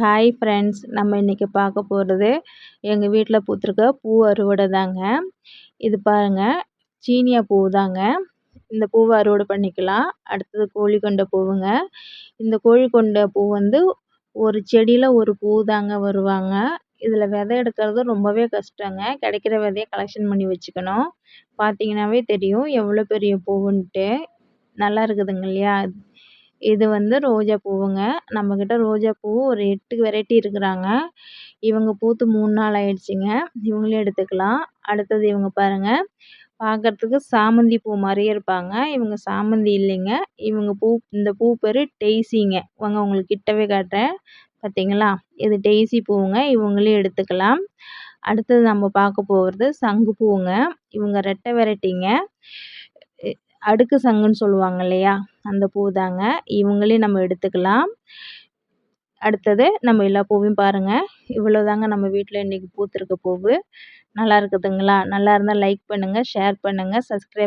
Hi friends நம்ம இன்றைக்கி பார்க்க போகிறது எங்கள் வீட்டில் பூத்திருக்க பூ அறுவடை தாங்க. இது பாருங்கள் சீனியா பூ தாங்க. இந்த பூவை அறுவடை பண்ணிக்கலாம். அடுத்தது கோழிக்கொண்டை பூவுங்க. இந்த கோழிக்கொண்டை பூ வந்து ஒரு செடியில் ஒரு பூ தாங்க வருவாங்க. இதில் விதை எடுக்கிறது ரொம்பவே கஷ்டங்க. கிடைக்கிற விதையை கலெக்ஷன் பண்ணி வச்சுக்கணும். பார்த்தீங்கன்னாவே தெரியும் எவ்வளோ பெரிய பூவுன்ட்டு. நல்லா இருக்குதுங்க இல்லையா? இது வந்து ரோஜா பூவுங்க. நம்மக்கிட்ட ரோஜா பூ ஒரு எட்டு வெரைட்டி இருக்கிறாங்க. இவங்க பூத்து மூணு நாள் ஆயிடுச்சுங்க. இவங்களே எடுத்துக்கலாம். அடுத்தது இவங்க பாருங்கள் பார்க்குறதுக்கு சாமந்தி பூ மாதிரியே இருப்பாங்க. இவங்க சாமந்தி இல்லைங்க. இவங்க பூ இந்த பூ பேர் டெய்ஸிங்க வாங்க உங்களுக்கு கிட்டவே காட்டுறேன். பார்த்தீங்களா இது டெய்ஸி பூவுங்க. இவங்களே எடுத்துக்கலாம். அடுத்தது நம்ம பார்க்க போகிறது சங்கு பூவுங்க. இவங்க ரெட்டை வெரைட்டிங்க. அடுக்கு சங்குன்னு சொல்லுவாங்க இல்லையா? அந்த பூ தாங்க. இவங்களையும் நம்ம எடுத்துக்கலாம். அடுத்தது நம்ம எல்லா பூவையும் பாருங்கள் இவ்வளோ தாங்க நம்ம வீட்டில் இன்றைக்கி பூத்திருக்க பூவு. நல்லா இருக்குதுங்களா? நல்லா இருந்தால் லைக் பண்ணுங்கள் ஷேர் பண்ணுங்கள் சப்ஸ்கிரைப்